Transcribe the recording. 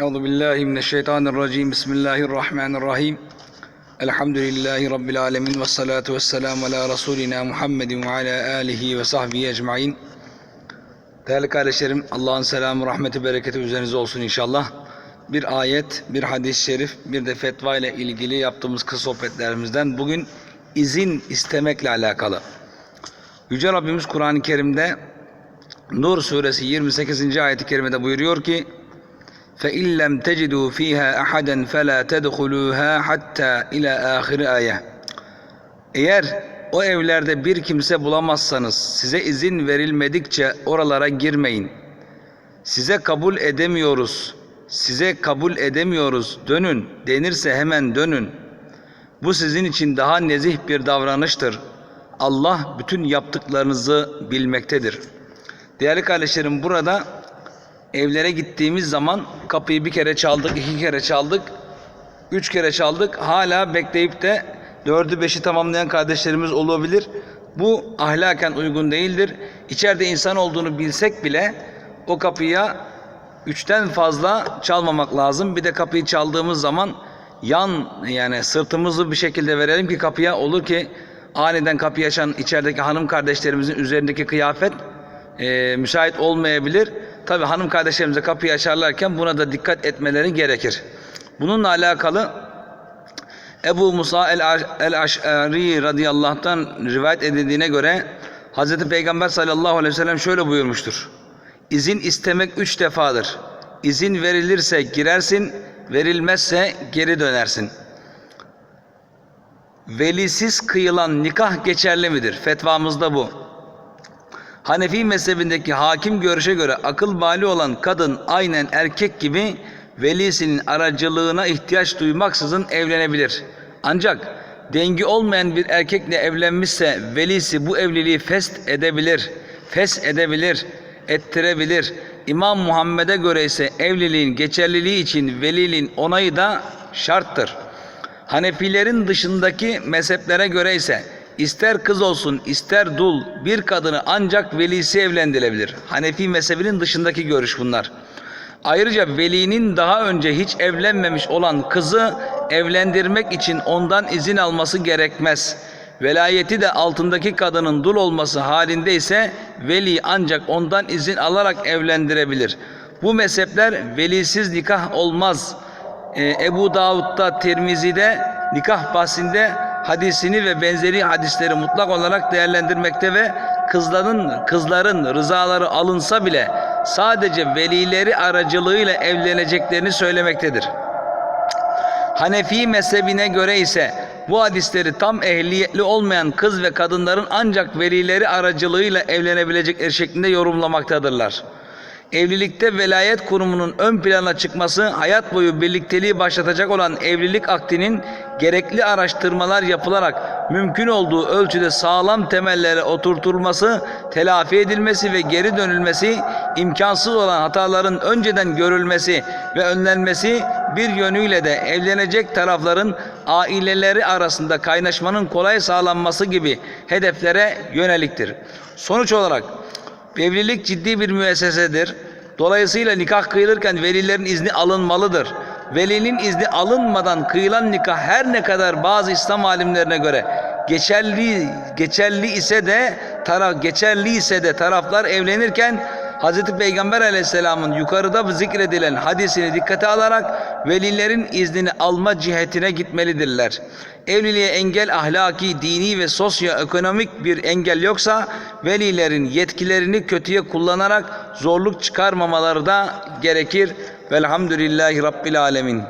Euzu billahi mineşşeytanirracim. Bismillahirrahmanirrahim. Elhamdülillahi rabbil alamin ve salatu vesselamü ala rasulina Muhammedin ve ala alihi ve sahbihi ecmaîn. Değerli kardeşlerim, Allah'ın selamı, rahmeti, bereketi üzerinize olsun inşallah. Bir ayet, bir hadis-i şerif, bir de fetva ile ilgili yaptığımız kısa sohbetlerimizden bugün izin istemekle alakalı. Yüce Rabbimiz Kur'an-ı Kerim'de Nur suresi 28. ayet-i kerimede buyuruyor ki فَاِنْ لَمْ تَجِدُوا ف۪يهَا اَحَدًا فَلَا تَدْخُلُوهَا حَتَّى اِلَى آخِرِ ayet. Eğer o evlerde bir kimse bulamazsanız size izin verilmedikçe oralara girmeyin. Size kabul edemiyoruz, size kabul edemiyoruz dönün denirse hemen dönün. Bu sizin için daha nezih bir davranıştır. Allah bütün yaptıklarınızı bilmektedir. Değerli kardeşlerim burada evlere gittiğimiz zaman kapıyı bir kere çaldık, iki kere çaldık, üç kere çaldık. Hala bekleyip de dördü beşi tamamlayan kardeşlerimiz olabilir. Bu ahlaken uygun değildir. İçeride insan olduğunu bilsek bile o kapıya üçten fazla çalmamak lazım. Bir de kapıyı çaldığımız zaman yan yani sırtımızı bir şekilde verelim ki kapıya olur ki aniden kapıyı açan içerideki hanım kardeşlerimizin üzerindeki kıyafet e, müsait olmayabilir. Tabi hanım kardeşlerimize kapıyı açarlarken buna da dikkat etmeleri gerekir. Bununla alakalı Ebu Musa el-Aş'ari radıyallahu rivayet edildiğine göre Hz. Peygamber sallallahu aleyhi ve sellem şöyle buyurmuştur. İzin istemek üç defadır. İzin verilirse girersin, verilmezse geri dönersin. Velisiz kıyılan nikah geçerli midir? Fetvamızda bu. Hanefi mezhebindeki hakim görüşe göre akıl bali olan kadın aynen erkek gibi velisinin aracılığına ihtiyaç duymaksızın evlenebilir. Ancak dengi olmayan bir erkekle evlenmişse velisi bu evliliği fest edebilir, fes edebilir, ettirebilir. İmam Muhammed'e göre ise evliliğin geçerliliği için veliliğin onayı da şarttır. Hanefilerin dışındaki mezheplere göre ise ister kız olsun ister dul bir kadını ancak velisi evlendirebilir. Hanefi mezhebinin dışındaki görüş bunlar. Ayrıca velinin daha önce hiç evlenmemiş olan kızı evlendirmek için ondan izin alması gerekmez. Velayeti de altındaki kadının dul olması halinde ise veli ancak ondan izin alarak evlendirebilir. Bu mezhepler velisiz nikah olmaz. Ee, Ebu Davud'da, Tirmizi'de nikah bahsinde hadisini ve benzeri hadisleri mutlak olarak değerlendirmekte ve kızların kızların rızaları alınsa bile sadece velileri aracılığıyla evleneceklerini söylemektedir. Hanefi mezhebine göre ise bu hadisleri tam ehliyetli olmayan kız ve kadınların ancak velileri aracılığıyla evlenebilecekleri şeklinde yorumlamaktadırlar. Evlilikte velayet kurumunun ön plana çıkması hayat boyu birlikteliği başlatacak olan evlilik aktinin gerekli araştırmalar yapılarak mümkün olduğu ölçüde sağlam temellere oturtulması, telafi edilmesi ve geri dönülmesi, imkansız olan hataların önceden görülmesi ve önlenmesi bir yönüyle de evlenecek tarafların aileleri arasında kaynaşmanın kolay sağlanması gibi hedeflere yöneliktir. Sonuç olarak Evlilik ciddi bir müessesedir. Dolayısıyla nikah kıyılırken velilerin izni alınmalıdır. Velinin izni alınmadan kıyılan nikah her ne kadar bazı İslam alimlerine göre geçerli geçerli ise de taraf geçerli ise de taraflar evlenirken Hz. Peygamber aleyhisselamın yukarıda zikredilen hadisini dikkate alarak velilerin iznini alma cihetine gitmelidirler. Evliliğe engel ahlaki, dini ve sosyoekonomik bir engel yoksa velilerin yetkilerini kötüye kullanarak zorluk çıkarmamaları da gerekir. Velhamdülillahi Rabbil Alemin.